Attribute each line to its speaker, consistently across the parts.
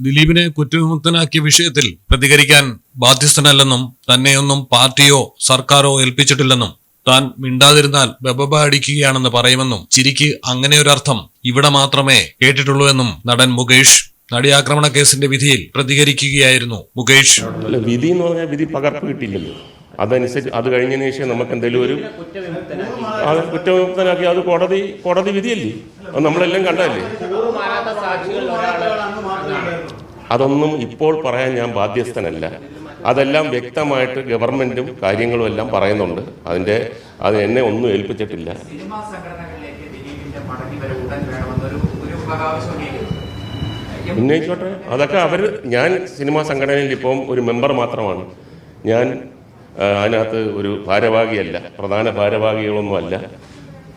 Speaker 1: ദിലീപിനെ കുറ്റവിമുക്തനാക്കിയ വിഷയത്തിൽ പ്രതികരിക്കാൻ ബാധ്യസ്ഥനല്ലെന്നും തന്നെയൊന്നും പാർട്ടിയോ സർക്കാരോ ഏൽപ്പിച്ചിട്ടില്ലെന്നും താൻ മിണ്ടാതിരുന്നാൽ ബബബ അടിക്കുകയാണെന്ന് പറയുമെന്നും ചിരിക്ക് അങ്ങനെ ഒരർത്ഥം ഇവിടെ മാത്രമേ കേട്ടിട്ടുള്ളൂ എന്നും നടൻ മുകേഷ് നടിയാക്രമണ കേസിന്റെ വിധിയിൽ പ്രതികരിക്കുകയായിരുന്നു മുകേഷ്.
Speaker 2: വിധി എന്ന് പറഞ്ഞാൽ വിധി പകർപ്പ് കിട്ടില്ലല്ലോ അതനുസരിച്ച് അത് കഴിഞ്ഞതിന് ശേഷം നമുക്ക് എന്തെങ്കിലും ഒരു കുറ്റവിമുക്തനാക്കി അത് കോടതി കോടതി വിധിയല്ലേ? അത് നമ്മളെല്ലാം
Speaker 3: ഒരാൾ
Speaker 2: അതൊന്നും ഇപ്പോൾ പറയാൻ ഞാൻ ബാധ്യസ്ഥനല്ല. അതെല്ലാം വ്യക്തമായിട്ട് ഗവൺമെന്റും കാര്യങ്ങളും എല്ലാം പറയുന്നുണ്ട്. അതിന്റെ അത് എന്നെ ഒന്നും ഏൽപ്പിച്ചിട്ടില്ല. ഉന്നയിച്ചോട്ടെ. അതൊക്കെ അവർ ഞാൻ സിനിമാ സംഘടനയിൽ ഇപ്പം ഒരു മെമ്പർ മാത്രമാണ്. ഞാൻ അതിനകത്ത് ഒരു ഭാരവാഹിയല്ല. പ്രധാന ഭാരവാഹികളൊന്നും അല്ല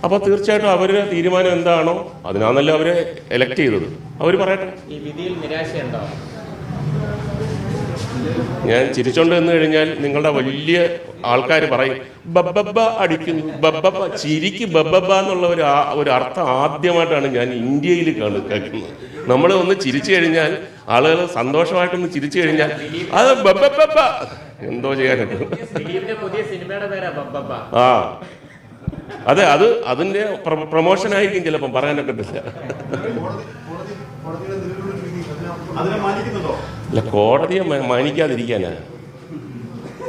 Speaker 2: അപ്പോൾ തീർച്ചയായിട്ടും അവരുടെ തീരുമാനം എന്താണോ അതിനാണല്ലോ അവരെ എലക്ട് ചെയ്തത്. അവർ പറയട്ടെ.
Speaker 3: ഈ വിധിയിൽ നിരാശയുണ്ടോ
Speaker 2: ഞാൻ ചിരിച്ചോണ്ട് എന്ന് കഴിഞ്ഞാൽ നിങ്ങളുടെ വലിയ ആൾക്കാർ പറയും ബബ്ബബ്ബ അടിക്കുന്നു ബബ്ബബ്ബ ചിരിക്ക് ബബ്ബബ്ബ എന്നുള്ള ഒരു ഒരു അർത്ഥം ആദ്യമായിട്ടാണ് ഞാൻ ഇന്ത്യയിൽ കേൾക്കുന്നത് നമ്മൾ ഒന്ന് ചിരിച്ചു കഴിഞ്ഞാൽ ആളുകൾ സന്തോഷമായിട്ടൊന്ന് ചിരിച്ചു കഴിഞ്ഞാൽ അത് ബബ്ബബ്ബ എന്തോ ചെയ്യാനൊക്കെ ആ. അതെ അത് അതിന്റെ പ്രൊമോഷൻ ആയിരിക്കും ചിലപ്പം പറയാൻ
Speaker 4: അതിനെ മാനിക്കുന്നുണ്ടോ
Speaker 2: അല്ല കോടതിയെ മാനിക്കാതിരിക്കാനാ.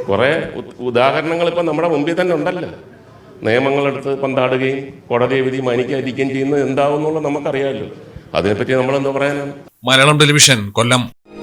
Speaker 2: കുറെ ഉദാഹരണങ്ങൾ ഇപ്പം നമ്മുടെ മുമ്പിൽ തന്നെ ഉണ്ടല്ലോ. നിയമങ്ങളെടുത്ത് പന്താടുകയും കോടതിയെ വിധി മാനിക്കാതിരിക്കുകയും ചെയ്യുന്നത് എന്താവും എന്നുള്ളത് നമുക്കറിയാമല്ലോ. അതിനെപ്പറ്റി എന്താ പറയാനാണ്?
Speaker 1: Malayalam television Kollam.